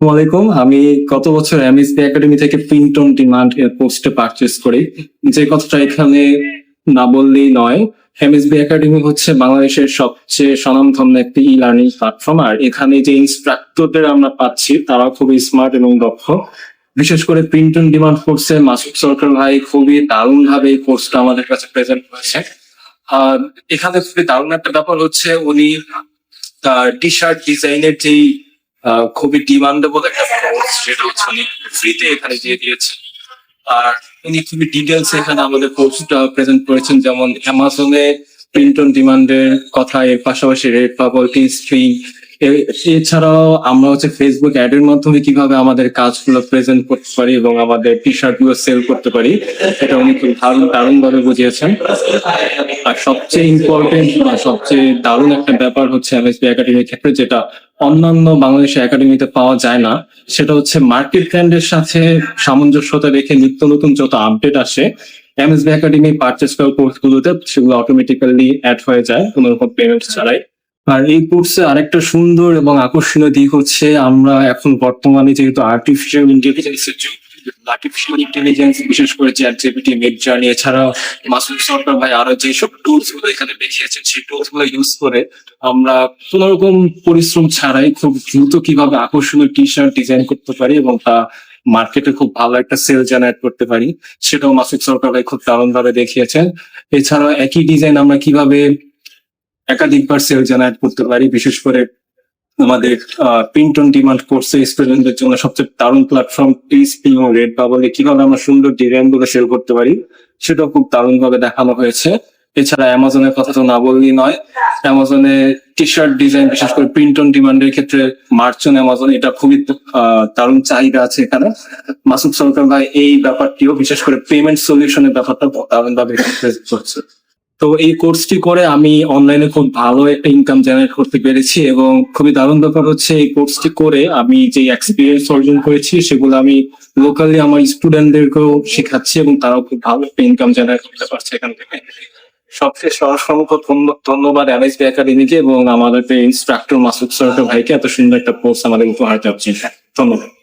ওয়ালাইকুম আমি গত বছর এমএসবি একাডেমি থেকে প্রিন্ট ডিমান্ড এর পোস্টে পারচেস করি। যে কথাটা এখানে না বললেই নয় এমএসবি একাডেমি হচ্ছে বাংলাদেশের সবচেয়ে স্বনামধন্য একটি ই লার্নিং প্ল্যাটফর্ম আর এখানে যে ইনস্ট্রাক্টরদের আমরা পাচ্ছি তারা খুবই স্মার্ট এবং দক্ষ। বিশেষ করে প্রিন্ট অন ডিমান্ড কোর্সে মাসুদ সরকার ভাই খুবই দারুণ ভাবে এই কোর্সটা আমাদের কাছে প্রেজেন্ট করেছে। আর এখানে খুবই দারুণ একটা ব্যাপার হচ্ছে, উনি তার টি শার্ট ডিজাইনের যেই খুবই ডিমান্ডেবল একটা কোর্স সেটা হচ্ছে উনি ফ্রিতে এখানে দিয়ে দিয়েছে। আর উনি খুবই ডিটেলস এখানে আমাদের কোর্সটা প্রেজেন্ট করেছেন, যেমন অ্যামাজনে প্রিন্ট অন ডিমান্ডের কথা, এর পাশাপাশি রেড পাবল টি স্ট্রিং এছাড়াও আমরা হচ্ছে ফেসবুক অ্যাড এর মাধ্যমে কীভাবে আমাদের কাজগুলো প্রেজেন্ট করতে পারি এবং আমাদের টি শার্টগুলো সেল করতে পারি, এটা উনি খুব দারুণ দারুণ ভাবে বুঝিয়েছেন। আর সবচেয়ে ইম্পর্টেন্ট বা সবচেয়ে দারুণ একটা ব্যাপার হচ্ছে এমএসবি একাডেমির ক্ষেত্রে যেটা অন্যান্য বাংলাদেশের একাডেমিতে পাওয়া যায় না, সেটা হচ্ছে মার্কেট ট্রেন্ডের সাথে সামঞ্জস্যতা রেখে নিত্য নতুন যত আপডেট আসে এমএসবি একাডেমি পারচেস করা কোর্সগুলোতে সেগুলো অটোমেটিক্যালি অ্যাড হয়ে যায়, কোনো রকম পেমেন্ট ছাড়াই। আর এই কোর্সে আরেকটা সুন্দর এবং আকর্ষণীয় দিক হচ্ছে আমরা এখন বর্তমানে যেহেতু আর্টিফিশিয়াল ইন্টেলিজেন্সের যুগ আর্টিফিশিয়াল ইন্টেলিজেন্স বিশেষ করে চ্যাট জিপিটি মিড জার্নি এছাড়া মাসুদ সরকার ভাই আরও যেসব টুলসগুলো এখানে দেখিয়েছেন, সেই টুলসগুলো ইউজ করে আমরা কোন রকম পরিশ্রম ছাড়াই খুব দ্রুত কীভাবে আকর্ষণীয় টি শার্ট ডিজাইন করতে পারি এবং তা মার্কেটে খুব ভালো একটা সেল জেনারেট করতে পারি, সেটাও মাসুদ সরকার ভাই খুব দারুণ ভাবে দেখিয়েছেন। এছাড়া একই ডিজাইন আমরা কীভাবে একাধিকবার সেল জেনারেট করতে পারি, বিশেষ করে আমাদের প্রিন্ট অন ডিমান্ড কোর্সে স্টুডেন্টদের জন্য সবচেয়ে দারুণ প্ল্যাটফর্ম টিস্পি এবং রেড বাবলে কীভাবে আমরা সুন্দর ডিজাইনগুলো সেল করতে পারি, সেটাও খুব দারুণ ভাবে দেখানো হয়েছে। এছাড়া অ্যামাজনের কথা তো না বললেই নয় অ্যামাজনে টি শার্ট ডিজাইন বিশেষ করে প্রিন্ট অন ডিমান্ডের ক্ষেত্রে মার্চ অন অ্যামাজন এটা খুবই দারুণ চাহিদা আছে এখানে। মাসুদ সরকার ভাই, এই ব্যাপারটিও বিশেষ করে পেমেন্ট সলিউশনের ব্যাপারটা দারুণ ভাবে করছে। তো এই কোর্সটি করে আমি অনলাইনে খুব ভালো একটা ইনকাম জেনারেট করতে পেরেছি এবং খুবই দারুণ ব্যাপার হচ্ছে এই কোর্সটি করে আমি যে এক্সপিরিয়েন্স অর্জন করেছি সেগুলো আমি লোকালি আমার স্টুডেন্টদেরকেও শেখাচ্ছি এবং তারাও খুব ভালো একটা ইনকাম জেনারেট করতে পারছে এখান থেকে। সবচেয়ে অসংখ্য ধন্য- ধন্যবাদ এমএসবি একাডেমিকে এবং আমাদের ইনস্ট্রাক্টর মাসুদ সরকার ভাইকে, এত সুন্দর একটা কোর্স আমাদের উপহার যাচ্ছে ধন্যবাদ।